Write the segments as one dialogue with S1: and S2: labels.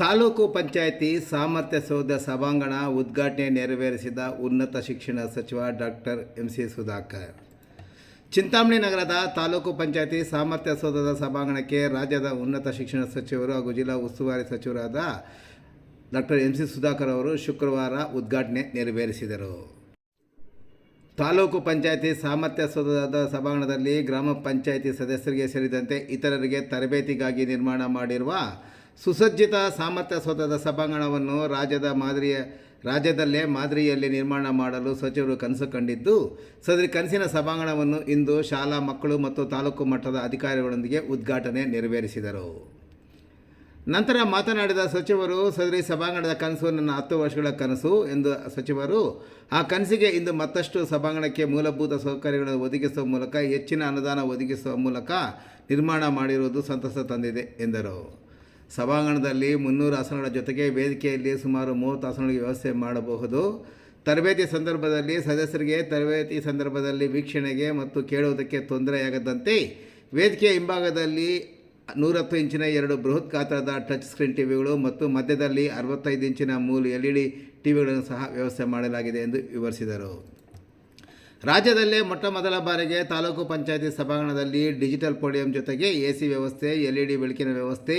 S1: ತಾಲೂಕು ಪಂಚಾಯಿತಿ ಸಾಮರ್ಥ್ಯ ಸೌಧ ಸಭಾಂಗಣ ಉದ್ಘಾಟನೆ ನೆರವೇರಿಸಿದ ಉನ್ನತ ಶಿಕ್ಷಣ ಸಚಿವ doctor M C Sudhakar. Chintamani ನಗರದ ತಾಲೂಕು ಪಂಚಾಯಿತಿ ಸಾಮರ್ಥ್ಯ ಸೌಧದ ಸಭಾಂಗಣಕ್ಕೆ ರಾಜ್ಯದ ಉನ್ನತ ಶಿಕ್ಷಣ ಸಚಿವರು ಹಾಗೂ ಜಿಲ್ಲಾ ಉಸ್ತುವಾರಿ ಸಚಿವರಾದ ಡಾಕ್ಟರ್ ಎಂ ಸಿ ಸುಧಾಕರ್ ಅವರು ಶುಕ್ರವಾರ ಉದ್ಘಾಟನೆ ನೆರವೇರಿಸಿದರು. ತಾಲೂಕು ಪಂಚಾಯಿತಿ ಸಾಮರ್ಥ್ಯ ಸೌಧದ ಸಭಾಂಗಣದಲ್ಲಿ ಗ್ರಾಮ ಪಂಚಾಯಿತಿ ಸದಸ್ಯರಿಗೆ ಸೇರಿದಂತೆ ಇತರರಿಗೆ ತರಬೇತಿಗಾಗಿ ನಿರ್ಮಾಣ ಮಾಡಿರುವ ಸುಸಜ್ಜಿತ ಸಾಮರ್ಥ್ಯ ಸೌಧದ ಸಭಾಂಗಣವನ್ನು ರಾಜ್ಯದ ಮಾದರಿಯ, ರಾಜ್ಯದಲ್ಲೇ ಮಾದರಿಯಲ್ಲಿ ನಿರ್ಮಾಣ ಮಾಡಲು ಸಚಿವರು ಕನಸು ಕಂಡಿದ್ದು, ಸದರಿ ಕನಸಿನ ಸಭಾಂಗಣವನ್ನು ಇಂದು ಶಾಲಾ ಮಕ್ಕಳು ಮತ್ತು ತಾಲೂಕು ಮಟ್ಟದ ಅಧಿಕಾರಿಗಳೊಂದಿಗೆ ಉದ್ಘಾಟನೆ ನೆರವೇರಿಸಿದರು. ನಂತರ ಮಾತನಾಡಿದ ಸಚಿವರು, ಸದರಿ ಸಭಾಂಗಣದ ಕನಸು ನನ್ನ ಹತ್ತು ವರ್ಷಗಳ ಕನಸು ಎಂದು ಸಚಿವರು, ಆ ಕನಸಿಗೆ ಇಂದು ಮತ್ತಷ್ಟು ಸಭಾಂಗಣಕ್ಕೆ ಮೂಲಭೂತ ಸೌಕರ್ಯಗಳನ್ನು ಒದಗಿಸುವ ಮೂಲಕ, ಹೆಚ್ಚಿನ ಅನುದಾನ ಒದಗಿಸುವ ಮೂಲಕ ನಿರ್ಮಾಣ ಮಾಡಿರುವುದು ಸಂತಸ ತಂದಿದೆ, ಎಂದರು. ಸಭಾಂಗಣದಲ್ಲಿ ಮುನ್ನೂರು ಆಸನಗಳ ಜೊತೆಗೆ ವೇದಿಕೆಯಲ್ಲಿ ಸುಮಾರು ಮೂವತ್ತು ಆಸನಗಳಿಗೆ ವ್ಯವಸ್ಥೆ ಮಾಡಬಹುದು. ತರಬೇತಿ ಸಂದರ್ಭದಲ್ಲಿ ಸದಸ್ಯರಿಗೆ ತರಬೇತಿ ಸಂದರ್ಭದಲ್ಲಿ ವೀಕ್ಷಣೆಗೆ ಮತ್ತು ಕೇಳುವುದಕ್ಕೆ ತೊಂದರೆಯಾಗದಂತೆ ವೇದಿಕೆಯ ಹಿಂಭಾಗದಲ್ಲಿ ನೂರತ್ತು ಇಂಚಿನ ಎರಡು ಬೃಹತ್ ಗಾತ್ರದ ಟಚ್ ಸ್ಕ್ರೀನ್ ಟಿವಿಗಳು ಮತ್ತು ಮಧ್ಯದಲ್ಲಿ ಅರವತ್ತೈದು ಇಂಚಿನ ಮೂಲ ಎಲ್ ಇ ಡಿ ಟಿವಿಗಳನ್ನು ಸಹ ವ್ಯವಸ್ಥೆ ಮಾಡಲಾಗಿದೆ ಎಂದು ವಿವರಿಸಿದರು. ರಾಜ್ಯದಲ್ಲೇ ಮೊಟ್ಟ ಮೊದಲ ಬಾರಿಗೆ ತಾಲೂಕು ಪಂಚಾಯತಿ ಸಭಾಂಗಣದಲ್ಲಿ ಡಿಜಿಟಲ್ ಪೋಡಿಯಂ ಜೊತೆಗೆ ಎ ಸಿ ವ್ಯವಸ್ಥೆ, ಎಲ್ ಇ ಡಿ ಬೆಳಕಿನ ವ್ಯವಸ್ಥೆ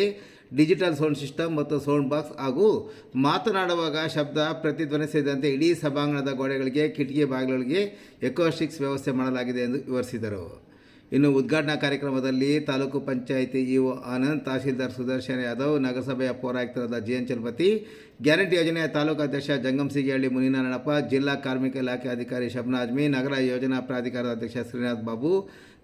S1: ಡಿಜಿಟಲ್ ಸೌಂಡ್ ಸಿಸ್ಟಮ್ ಮತ್ತು ಸೌಂಡ್ ಬಾಕ್ಸ್ ಹಾಗೂ ಮಾತನಾಡುವಾಗ ಶಬ್ದ, ಪ್ರತಿಧ್ವನಿ ಸೇರಿದಂತೆ ಇಡೀ ಸಭಾಂಗಣದ ಗೋಡೆಗಳಿಗೆ, ಕಿಟಕಿ ಬಾಗಿಲುಗಳಿಗೆ ಎಕೋಸ್ಟಿಕ್ಸ್ ವ್ಯವಸ್ಥೆ ಮಾಡಲಾಗಿದೆ ಎಂದು ವಿವರಿಸಿದರು. ಇನ್ನು ಉದ್ಘಾಟನಾ ಕಾರ್ಯಕ್ರಮದಲ್ಲಿ ತಾಲೂಕು ಪಂಚಾಯಿತಿ ಇಒ ಆನಂದ್ ತಹಶೀಲ್ದಾರ್ ಸುದರ್ಶನ್ ಯಾದವ್, ನಗರಸಭೆಯ ಪೌರಾಯುಕ್ತರಾದ ಜಿ ಎನ್ ಚಲಪತಿ, ಗ್ಯಾರಂಟಿ ಯೋಜನೆಯ ತಾಲೂಕು ಅಧ್ಯಕ್ಷ ಜಂಗಮ್ ಸಿಗಿಹಳ್ಳಿ ಮುನಿನಾರಾಯಣಪ್ಪ, ಜಿಲ್ಲಾ ಕಾರ್ಮಿಕ ಇಲಾಖೆ ಅಧಿಕಾರಿ ಶಬ್ನಾಜ್ಮಿ, ನಗರ ಯೋಜನಾ ಪ್ರಾಧಿಕಾರದ ಅಧ್ಯಕ್ಷ ಶ್ರೀನಾಥ್ ಬಾಬು,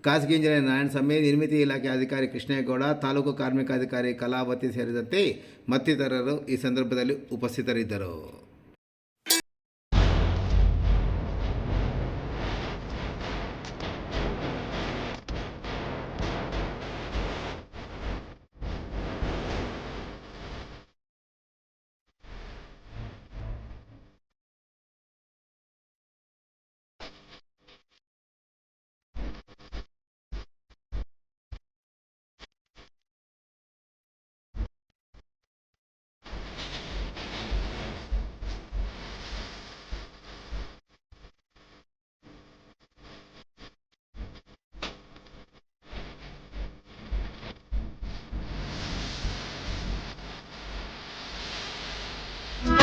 S1: ಖಾಸಗಿ ಇಂಜಿನಿಯರ್ ನಾರಾಯಣಸ್ವಾಮಿ ನಿರ್ಮಿತಿ ಇಲಾಖೆ ಅಧಿಕಾರಿ ಕೃಷ್ಣೇಗೌಡ, ತಾಲೂಕು ಕಾರ್ಮಿಕ ಅಧಿಕಾರಿ ಕಲಾವತಿ ಸೇರಿದಂತೆ ಮತ್ತಿತರರು ಈ ಸಂದರ್ಭದಲ್ಲಿ ಉಪಸ್ಥಿತರಿದ್ದರು.